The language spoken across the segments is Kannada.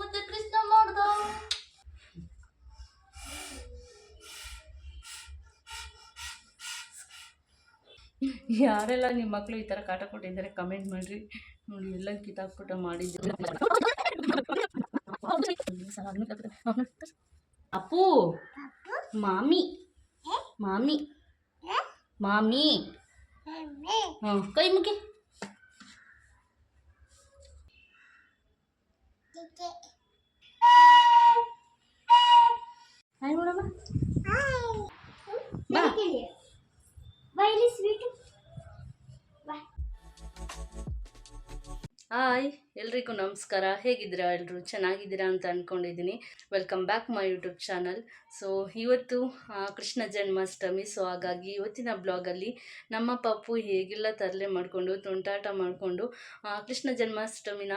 ಮತ್ತೆ ಕೃಷ್ಣ ಮಾಡ್ದ. ಯಾರೆಲ್ಲ ನಿಮ್ಮ ಮಕ್ಕಳು ಈ ಥರ ಕಾಟ ಕೊಟ್ಟಿದ್ದಾರೆ ಕಮೆಂಟ್ ಮಾಡಿರಿ. ನೋಡಿ ಎಲ್ಲ ಕಿತ್ತಾಕ್ಬಿಟ್ಟು ಮಾಡಿದ್ದು. ಅಪ್ಪು ಮಾಮಿ ಮಾಮಿ ಮಾಮಿ. ಹ್ಞೂ ಕೈ ಮುಗಿ. ಹಾಯ್ ನೋಡಮ್ಮ. ಬಾ. ಬೈಲಿ ಸ್ವೀಟ್ ಹಾಯ್, ಎಲ್ರಿಗೂ ನಮಸ್ಕಾರ. ಹೇಗಿದ್ದೀರಾ ಎಲ್ಲರೂ ಚೆನ್ನಾಗಿದ್ದೀರಾ ಅಂತ ಅಂದ್ಕೊಂಡಿದ್ದೀನಿ welcome back my YouTube channel so ಇವತ್ತು ಕೃಷ್ಣ ಜನ್ಮಾಷ್ಟಮಿ. ಸೊ ಹಾಗಾಗಿ ಇವತ್ತಿನ ಬ್ಲಾಗಲ್ಲಿ ನಮ್ಮ ಪಪ್ಪು ಹೇಗೆಲ್ಲ ತರಲೆ ಮಾಡಿಕೊಂಡು, ತುಂಟಾಟ ಮಾಡಿಕೊಂಡು ಕೃಷ್ಣ ಜನ್ಮಾಷ್ಟಮಿನ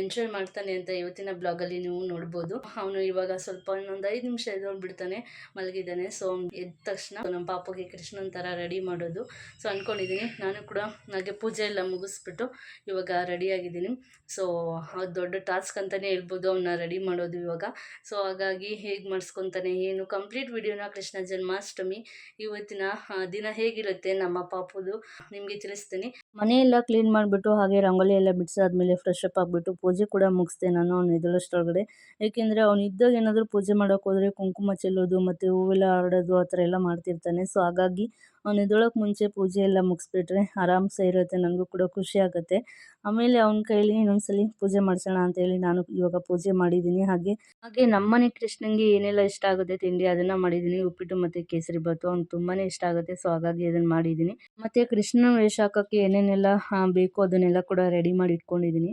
ಎಂಜಾಯ್ ಮಾಡ್ತಾನೆ ಅಂತ ಇವತ್ತಿನ ಬ್ಲಾಗಲ್ಲಿ ನೀವು ನೋಡ್ಬೋದು. ಅವನು ಇವಾಗ ಸ್ವಲ್ಪ ಇನ್ನೊಂದು ಐದು ನಿಮಿಷ ಎದ್ದೊಂಡು ಬಿಡ್ತಾನೆ, ಮಲಗಿದ್ದಾನೆ. ಸೊ ಎದ್ದ ತಕ್ಷಣ ನಮ್ಮ ಪಾಪಗೆ ಕೃಷ್ಣನ ಥರ ರೆಡಿ ಮಾಡೋದು. ಸೊ ಅಂದ್ಕೊಂಡಿದ್ದೀನಿ ನಾನು ಕೂಡ ಹಾಗೆ ಪೂಜೆ ಎಲ್ಲ ಮುಗಿಸ್ಬಿಟ್ಟು ಇವಾಗ ರೆಡಿಯಾಗಿದ್ದೀನಿ ಸೊ ಅದು ದೊಡ್ಡ ಟಾಸ್ಕ್ ಅಂತಲೇ ಹೇಳ್ಬೋದು ಅವನ್ನ ರೆಡಿ ಮಾಡೋದು ಇವಾಗ. ಸೊ ಹಾಗಾಗಿ ಹೇಗೆ ಮಾಡಿಸ್ಕೊತಾನೆ, ಏನು ಕಂಪ್ಲೀಟ್ ವಿಡಿಯೋನ ಕೃಷ್ಣ ಜನ್ಮಾಷ್ಟಮಿ ಇವತ್ತಿನ ದಿನ ಹೇಗಿರುತ್ತೆ ನಮ್ಮ ಪಾಪುದು ನಿಮಗೆ ತಿಳಿಸ್ತೀನಿ. ಮನೆಯೆಲ್ಲ ಕ್ಲೀನ್ ಮಾಡಿಬಿಟ್ಟು ಹಾಗೆ ರಂಗೋಲಿ ಎಲ್ಲ ಬಿಡಿಸಾದ್ಮೇಲೆ ಫ್ರೆಶ್ ಅಪ್ ಆಗಿಬಿಟ್ಟು ಪೂಜೆ ಕೂಡ ಮುಗಿಸ್ದೆ ನಾನು ಅವ್ನು ಎದುರಷ್ಟೊಳಗಡೆ. ಏಕೆಂದರೆ ಅವ್ನು ಇದ್ದಾಗ ಏನಾದರೂ ಪೂಜೆ ಮಾಡೋಕ್ಕೋದ್ರೆ ಕುಂಕುಮ ಚೆಲ್ಲೋದು ಮತ್ತು ಹೂವೆಲ್ಲ ಹರಡೋದು ಆ ಥರ ಎಲ್ಲ ಮಾಡ್ತಿರ್ತಾನೆ. ಸೊ ಹಾಗಾಗಿ ಅವ್ನು ಮುಂಚೆ ಪೂಜೆ ಎಲ್ಲ ಮುಗಿಸ್ಬಿಟ್ರೆ ಆರಾಮ್ಸೆ ಇರುತ್ತೆ, ನನಗೂ ಕೂಡ ಖುಷಿ ಆಗುತ್ತೆ. ಆಮೇಲೆ ಅವನ ಕೈಲಿ ಇನ್ನೊಂದ್ಸಲಿ ಪೂಜೆ ಮಾಡಿಸೋಣ ಅಂತೇಳಿ ನಾನು ಇವಾಗ ಪೂಜೆ ಮಾಡಿದ್ದೀನಿ. ಹಾಗೆ ಹಾಗೆ ನಮ್ಮನೆ ಕೃಷ್ಣಂಗೆ ಏನೆಲ್ಲ ಇಷ್ಟ ಆಗುತ್ತೆ ತಿಂಡಿ ಅದನ್ನು ಮಾಡಿದ್ದೀನಿ. ಉಪ್ಪಿಟ್ಟು ಮತ್ತು ಕೇಸರಿ ಬಾತು ಅವ್ನು ತುಂಬಾ ಇಷ್ಟ ಆಗುತ್ತೆ, ಸೊ ಹಾಗಾಗಿ ಅದನ್ನು ಮಾಡಿದ್ದೀನಿ. ಮತ್ತು ಕೃಷ್ಣನ ವೇಷ ಹಾಕೋಕ್ಕೆ ಏನೇನೆಲ್ಲ ಬೇಕು ಅದನ್ನೆಲ್ಲ ಕೂಡ ರೆಡಿ ಮಾಡಿ ಇಟ್ಕೊಂಡಿದ್ದೀನಿ.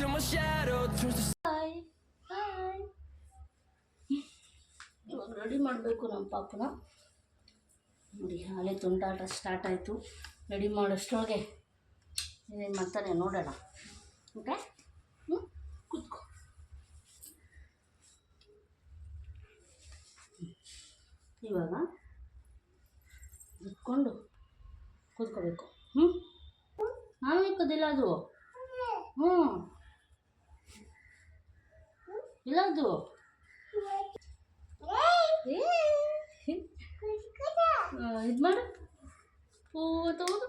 till my shadow, turns to ಇವಾಗ ರೆಡಿ ಮಾಡಬೇಕು ನಮ್ಮ ಪಾಪನ. ನೋಡಿ ಹಾಲೆ ತುಂಟಾಟ ಸ್ಟಾರ್ಟ್ ಆಯಿತು. ರೆಡಿ ಮಾಡೋಷ್ಟೊಳಗೆ ಏನೇನು ಮಾಡ್ತಾನೆ ನೋಡೋಣ. ಓಕೆ ಹ್ಞೂ ಕೂತ್ಕೋ. ಇವಾಗ ಕುತ್ಕೊಂಡು ಕೂತ್ಕೋಬೇಕು. ಹ್ಞೂ ನಾನು ಇಕ್ಕೋದಿಲ್ಲ ಅದು. ಹ್ಞೂ ಇಲ್ಲ ಅದು ಇದು ಮಾಡು. ಹೂವು ತಗೋದು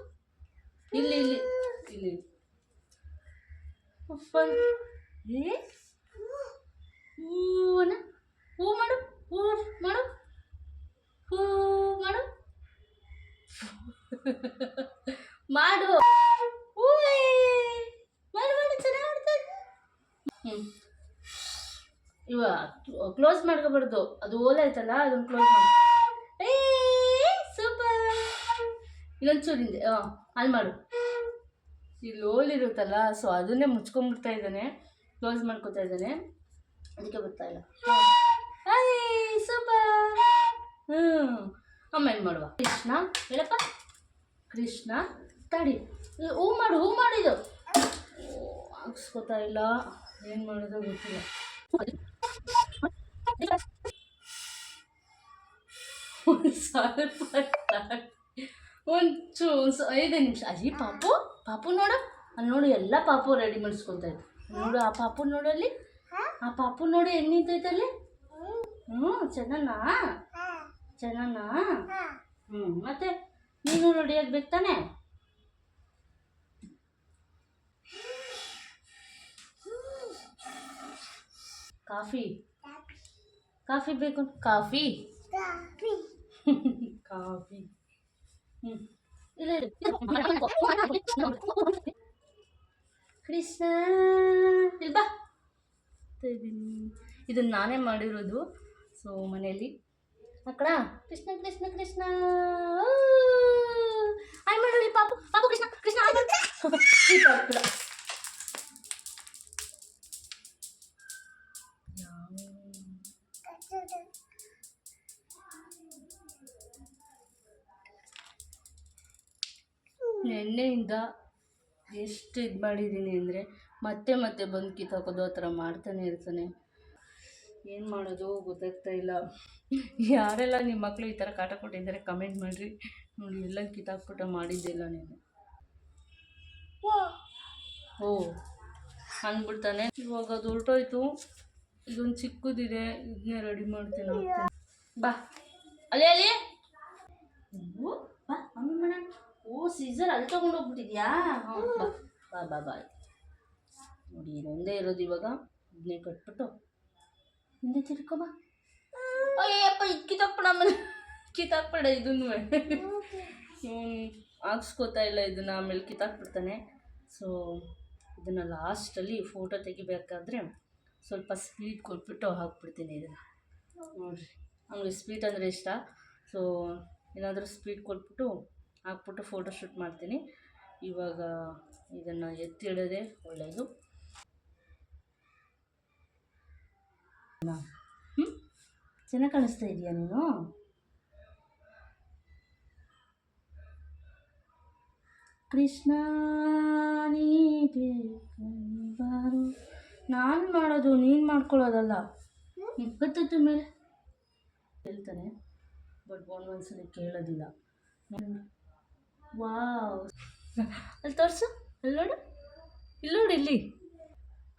ಇಲ್ಲಿ ಇಲ್ಲಿ ಇಲ್ಲಿ. ಅಪ್ಪ. ಏ? ಹೂವನ? ಹೂ ಮಾಡು. ಹೂ ಮಾಡು. ಹೂ ಮಾಡು ಹೂವೇ ಮಾಡು ಮಾಡು ಚೆನ್ನಾಗಿ ಮಾಡ್ತಾ ಹ್ಞೂ ಇವ ಕ್ಲೋಸ್ ಮಾಡ್ಕೋಬಾರ್ದು. ಅದು ಓಲೆ ಐತಲ್ಲ ಅದನ್ನ ಕ್ಲೋಸ್ ಮಾಡಿ. ಸೂಪರ್ ಇನ್ನೊಂಚೂರು ಹಾಂ ಅಲ್ಲಿ ಮಾಡು. ಇಲ್ಲಿ ಓಲ್ ಇರುತ್ತಲ್ಲ ಸೊ ಅದನ್ನೇ ಮುಚ್ಕೊಂಡ್ಬಿಡ್ತಾ ಇದ್ದಾನೆ. ಕ್ಲೋಸ್ ಮಾಡ್ಕೊತಾ ಇದ್ದಾನೆ. ಅದಕ್ಕೆ ಬರ್ತಾ ಇಲ್ಲ. ಸೂಪರ್ ಹ್ಞೂ ಆಮೇಲೆ ಮಾಡುವ. ಕೃಷ್ಣ, ಹೇಳಪ್ಪ. ಕೃಷ್ಣ, ತಡಿ. ಹೂ ಮಾಡು, ಹೂ ಮಾಡಿದ್ದು ಹಾಕ್ಸ್ಕೊತಾ ಇಲ್ಲ. ಏನು ಮಾಡೋದು ಗೊತ್ತಿಲ್ಲ. ಒಂದು ಒಂದು ಐದು ನಿಮಿಷ ಅಯ್ಯ ಪಾಪು ಪಾಪು ನೋಡು ಅಲ್ಲಿ ನೋಡು ಎಲ್ಲ ಪಾಪು ರೆಡಿ ಮಾಡಿಸ್ಕೊಳ್ತಾ ಇತ್ತು ನೋಡು ಆ ಪಾಪು ಅಲ್ಲಿ ಆ ಪಾಪು ನೋಡು ಹೆಂಗೆ ನಿಂತೈತೆ ಅಲ್ಲಿ ಹ್ಞೂ ಚೆನ್ನಣ್ಣ ಚೆನ್ನಣ್ಣ ಹ್ಞೂ ಮತ್ತೆ ನೀನು ರೆಡಿ ಆಗ್ಬೇಕು ತಾನೆ ಕಾಫಿ. ಕಾಫಿ ಬೇಕು. ಕಾಫಿ? ಕಾಫಿ. ಕೃಷ್ಣ ಇಲ್ವಾ ಇದನ್ನ ನಾನೇ ಮಾಡಿರೋದು. ಸೊ ಮನೆಯಲ್ಲಿ. ಅಕ್ಕಡ. ಕೃಷ್ಣ ಕೃಷ್ಣ ಕೃಷ್ಣ. ಐ ಮಾಡಲಿ ಪಾಪು. ಪಾಪು ಕೃಷ್ಣ ಕೃಷ್ಣ ಇದು ಮಾಡಿದ್ದೀನಿ ಅಂದರೆ ಮತ್ತೆ ಮತ್ತೆ ಬಂದು ಕಿತ್ತಾಕೋದು ಆ ಥರ ಮಾಡ್ತಾನೆ ಇರ್ತಾನೆ. ಏನು ಮಾಡೋದು ಗೊತ್ತಾಗ್ತಾ ಇಲ್ಲ. ಯಾರೆಲ್ಲ ನಿಮ್ಮ ಮಕ್ಕಳು ಈ ಥರ ಕಾಟ ಕೊಟ್ಟಿದ್ದಾರೆ ಕಮೆಂಟ್ ಮಾಡಿರಿ. ನೋಡಿ, ಎಲ್ಲ ಕಿತ್ತಾಕ್ಬಿಟ್ಟು ಮಾಡಿದ್ದಿಲ್ಲ ನೀನು. ಓ, ಅಂದ್ಬಿಡ್ತಾನೆ. ಇವಾಗ ಅದು ಹೊರಟೋಯ್ತು ಇದೊಂದು ಚಿಕ್ಕದಿದೆ. ಇದನ್ನೇ ರೆಡಿ ಮಾಡ್ತೀನಿ. ಬಾ. ಅಲ್ಲಿ ಅಲ್ಲಿ. ಬಾ. ಮಾಡೋಣ ಓ ಸೀಸರ್ ಅಲ್ಲಿ ತೊಗೊಂಡೋಗ್ಬಿಟ್ಟಿದ್ಯಾ ಹಾಂ, ಬಾ. ಬಾ ಬಾ ಬಾಯ್ ನೋಡಿ ಇದೊಂದೇ ಇರೋದು ಇವಾಗ. ಇದನ್ನೇ ಕಟ್ಬಿಟ್ಟು ಹಿಂದೆ ತಿರ್ಕೊ ಬಾ. ಅಯ್ಯಪ್ಪ ಆಮೇಲೆ. ಕಿತ್ತಾಕ್ಬೇಡ ಇದನ್ನು. ಇವನು ಹಾಕ್ಸ್ಕೋತಾ ಇಲ್ಲ ಇದನ್ನು, ಆಮೇಲೆ ಕಿತ್ತಾಕ್ಬಿಡ್ತಾನೆ. ಸೊ ಇದನ್ನು ಲಾಸ್ಟಲ್ಲಿ ಫೋಟೋ ತೆಗಿಬೇಕಾದ್ರೆ ಸ್ವಲ್ಪ ಸ್ಪೀಡ್ ಕೊಟ್ಬಿಟ್ಟು ಹಾಕ್ಬಿಡ್ತೀನಿ ಇದನ್ನು. ನೋಡಿರಿ ಅವ್ನಿಗೆ ಸ್ಪೀಡ್ ಅಂದರೆ ಇಷ್ಟ. ಸೊ ಏನಾದರೂ ಸ್ಪೀಡ್ ಕೊಟ್ಬಿಟ್ಟು ಹಾಕ್ಬಿಟ್ಟು ಫೋಟೋ ಶೂಟ್ ಮಾಡ್ತೀನಿ. ಇವಾಗ ಇದನ್ನು ಎತ್ತಿಡೋದೇ ಒಳ್ಳೆಯದು ಹ್ಞೂ ಚೆನ್ನಾಗಿ ಕಾಣಿಸ್ತಾ ಇದೆಯಾ ನೀನು? ಕೃಷ್ಣ ಬಾರು ನಾನು ಮಾಡೋದು ನೀನು ಮಾಡ್ಕೊಳ್ಳೋದಲ್ಲ. ಇಪ್ಪತ್ತತ್ತು ಮೇಲೆ. ಹೇಳ್ತಾನೆ ಬಟ್ ಒಂದೊಂದ್ಸಲಿ ಕೇಳೋದಿಲ್ಲ. ವಾವ್. ಅಲ್ಲಿ ತೋರಿಸು. ಅಲ್ಲಿ ನೋಡು ಇಲ್ಲಿ. ನೋಡು ಇಲ್ಲಿ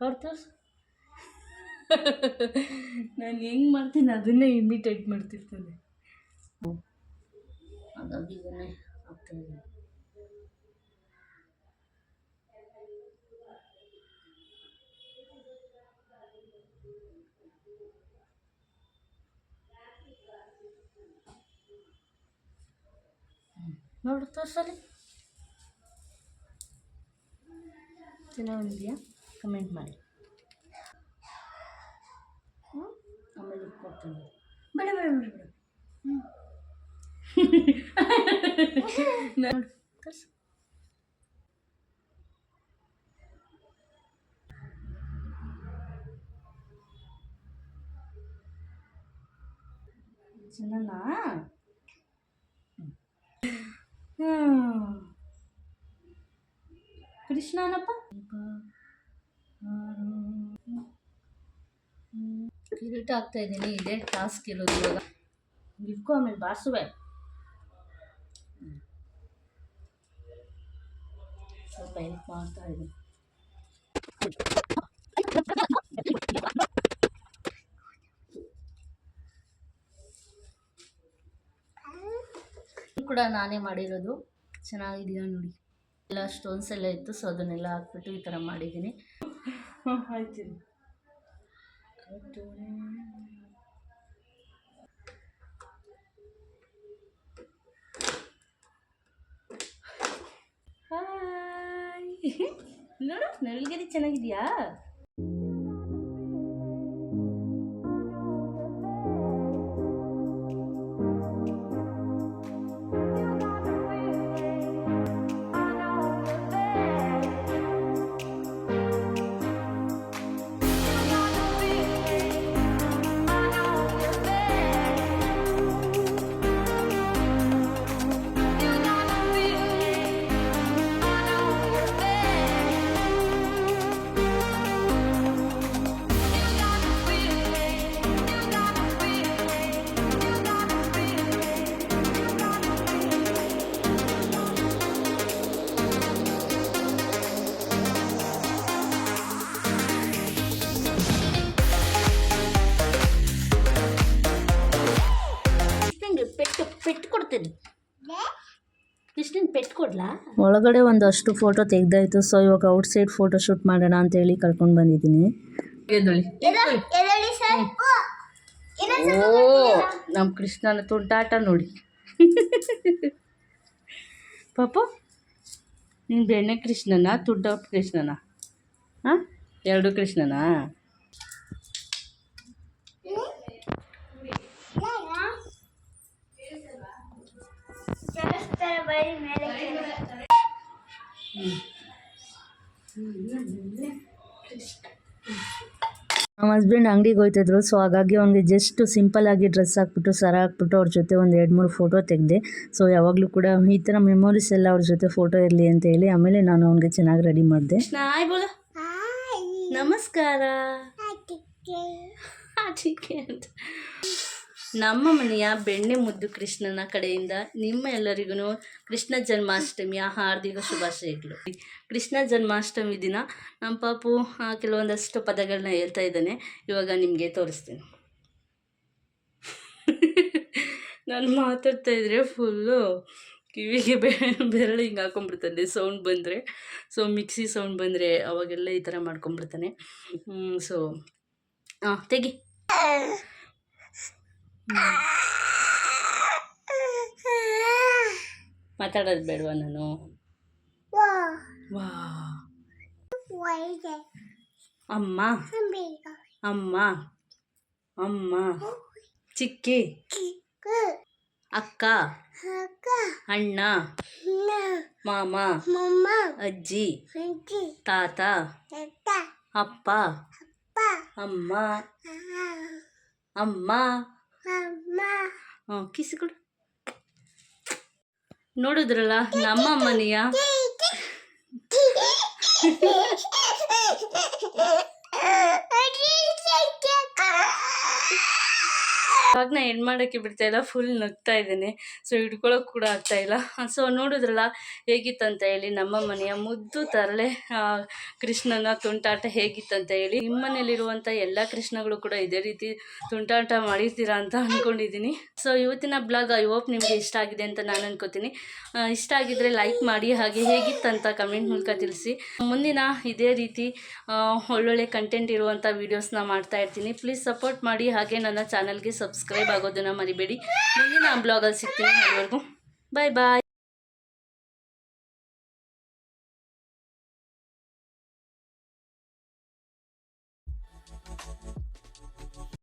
ಅವ್ರು ತೋರಿಸು. ನಾನು ಹೆಂಗೆ ಮಾಡ್ತೀನಿ ಅದನ್ನೇ ಇಮಿಟೇಟ್ ಮಾಡ್ತಿರ್ತೀನಿ. ಹಾಗಾಗಿ ಇದನ್ನೇ ನೋಡು ತೋರ್ಸಲಿ ಚೆನ್ನಾಗಿದೆಯಾ ಕಮೆಂಟ್ ಮಾಡಿ. ಆಮೇಲೆ ಕೊಡ್ತೀನಿ. ಬೇಡ ಬೇಡ ಬೇಡ ಬೇಡ. ನೋಡು ಚಿನ್ನನಾ? ಹ್ಮ್. ಕೃಷ್ಣನಪ್ಪ? ಕಿರೀಟ ಆಗ್ತಾ ಇದ್ದೀನಿ, ಇದೇ ಟಾಸ್ಕ್ ಇರೋದು ಇವಾಗ. ಇಟ್ಕೊ ಆಮೇಲೆ ಬಾಸುವೆ ಸ್ವಲ್ಪ ಹೆಲ್ಪ್ ಮಾಡ್ತಾ ಇದ್ದೀನಿ. ಇದು ಕೂಡ ನಾನೇ ಮಾಡಿರೋದು. ಚೆನ್ನಾಗಿದೆಯಾ ನೋಡಿ. ಎಲ್ಲ ಸ್ಟೋನ್ಸ್ ಎಲ್ಲ ಇತ್ತು ಸೊ ಅದನ್ನೆಲ್ಲ ಹಾಕ್ಬಿಟ್ಟು ಈ ಥರ ಮಾಡಿದ್ದೀನಿ. ಆಯ್ತು. ಹಾಯ್ ನೋಡು ನವಿಲ್ಗಿರಿ ಚೆನ್ನಾಗಿದೆಯಾ ಒಳಗಡೆ ಒಂದಷ್ಟು ಫೋಟೋ ತೆಗ್ದಾಯ್ತು. ಸೊ ಇವಾಗ ಔಟ್ ಸೈಡ್ ಫೋಟೋ ಶೂಟ್ ಮಾಡೋಣ ಅಂತೇಳಿ ಕರ್ಕೊಂಡು ಬಂದಿದ್ದೀನಿ. ಓ ನಮ್ಮ ಕೃಷ್ಣನ ತುಂಟಾಟ ನೋಡಿ. ಪಾಪ ನಿನ್ ಬೆಣ್ಣೆ ಕೃಷ್ಣನ ತುಂಟ ಕೃಷ್ಣನ? ಹಾಂ? ಎರಡು ಕೃಷ್ಣನಾ? ನಮ್ಮ ಹಸ್ಬೆಂಡ್ ಅಂಗಡಿಗೆ ಹೋಯ್ತಿದ್ರು ಸೊ ಹಾಗಾಗಿ ಅವ್ನಿಗೆ ಜಸ್ಟ್ ಸಿಂಪಲ್ ಆಗಿ ಡ್ರೆಸ್ ಹಾಕ್ಬಿಟ್ಟು ಸರ ಹಾಕ್ಬಿಟ್ಟು ಅವ್ರ ಜೊತೆ ಒಂದು ಎರಡು ಮೂರು ಫೋಟೋ ತೆಗೆದೆ. ಸೊ ಯಾವಾಗಲೂ ಕೂಡ ಈ ಥರ ಮೆಮೊರೀಸ್ ಎಲ್ಲ ಅವ್ರ ಜೊತೆ ಫೋಟೋ ಇರಲಿ ಅಂತ ಹೇಳಿ ಆಮೇಲೆ ನಾನು ಅವ್ನಿಗೆ ಚೆನ್ನಾಗಿ ರೆಡಿ ಮಾಡಿದೆ. ನಮಸ್ಕಾರ. ಅಂತ. ನಮ್ಮ ಮನೆಯ ಬೆಣ್ಣೆ ಮುದ್ದು ಕೃಷ್ಣನ ಕಡೆಯಿಂದ ನಿಮ್ಮ ಎಲ್ಲರಿಗೂ ಕೃಷ್ಣ ಜನ್ಮಾಷ್ಟಮಿಯ ಹಾರ್ದಿಕ ಶುಭಾಶಯಗಳು. ಕೃಷ್ಣ ಜನ್ಮಾಷ್ಟಮಿ ದಿನ ನಮ್ಮ ಪಾಪು ಕೆಲವೊಂದಷ್ಟು ಪದಗಳನ್ನ ಹೇಳ್ತಾ ಇದ್ದಾನೆ. ಇವಾಗ ನಿಮಗೆ ತೋರಿಸ್ತೀನಿ. ನಾನು ಮಾತಾಡ್ತಾ ಇದ್ರೆ ಫುಲ್ಲು ಕಿವಿಗೆ ಬೆ, ಬೆರಳು ಹಿಂಗೆ ಹಾಕೊಂಡ್ಬಿಡ್ತಾನೆ. ಸೌಂಡ್ ಬಂದರೆ, ಸೊ ಮಿಕ್ಸಿ ಸೌಂಡ್ ಬಂದರೆ ಅವಾಗೆಲ್ಲ ಈ ಥರ ಮಾಡ್ಕೊಂಡ್ಬಿಡ್ತಾನೆ. ಸೊ ಹಾಂ ತೆಗಿ. ಮಾತಾಡೋದು ಬೇಡವಾ ನಾನು? ವಾ ವಾ. ಅಮ್ಮ. ಅಮ್ಮ. ಅಮ್ಮ. ಚಿಕ್ಕಿ. ಅಕ್ಕ. ಅಣ್ಣ. ಮಾಮ. ಅಜ್ಜಿ. ತಾತ. ಅಪ್ಪ. ಅಮ್ಮ. ಅಮ್ಮ. ಅಮ್ಮ ಹ್ಞೂ ಕಿಸಿ ನೋಡಿದ್ರಲ್ಲ ನಮ್ಮ ಮನೆಯ ಇವಾಗ ನಾ ಏನು ಮಾಡೋಕ್ಕೆ ಬಿಡ್ತಾ ಇಲ್ಲ ಫುಲ್ ನಗ್ತಾ ಇದ್ದೇನೆ. ಸೊ ಹಿಡ್ಕೊಳಕ್ಕೆ ಕೂಡ ಆಗ್ತಾ ಇಲ್ಲ. ಸೊ ನೋಡಿದ್ರಲ್ಲ ಹೇಗಿತ್ತಂತ ಹೇಳಿ ನಮ್ಮ ಮನೆಯ ಮುದ್ದು ತರಲೆ ಕೃಷ್ಣನ ತುಂಟಾಟ ಹೇಗಿತ್ತಂತ ಹೇಳಿ. ನಿಮ್ಮ ಮನೇಲಿರುವಂಥ ಎಲ್ಲ ಕೃಷ್ಣಗಳು ಕೂಡ ಇದೇ ರೀತಿ ತುಂಟಾಟ ಮಾಡಿರ್ತೀರಾ ಅಂತ ಅಂದ್ಕೊಂಡಿದ್ದೀನಿ ಸೊ ಇವತ್ತಿನ ಬ್ಲಾಗ್ ಐ ಹೋಪ್ ನಿಮಗೆ ಇಷ್ಟ ಆಗಿದೆ ಅಂತ ನಾನು ಅನ್ಕೋತೀನಿ. ಇಷ್ಟ ಆಗಿದ್ರೆ ಲೈಕ್ ಮಾಡಿ, ಹಾಗೆ ಹೇಗಿತ್ತಂತ ಕಮೆಂಟ್ ಮೂಲಕ ತಿಳಿಸಿ. ಮುಂದಿನ ಇದೇ ರೀತಿ ಒಳ್ಳೊಳ್ಳೆ ಕಂಟೆಂಟ್ ಇರುವಂಥ ವೀಡಿಯೋಸ್ನ ಮಾಡ್ತಾ ಇರ್ತೀನಿ. ಪ್ಲೀಸ್ ಸಪೋರ್ಟ್ ಮಾಡಿ, ಹಾಗೆ ನನ್ನ ಚಾನಲ್ಗೆ ಸಬ್ಸ್ಕ್ರೈಬ್ ಆಗೋದನ್ನು ಮರಿಬೇಡಿ. ಮುಂದಿನ ಬ್ಲಾಗಲ್ಲಿ ಸಿಗ್ತೀನಿ. ಎಲ್ಲರಿಗೂ ಬಾಯ್ ಬಾಯ್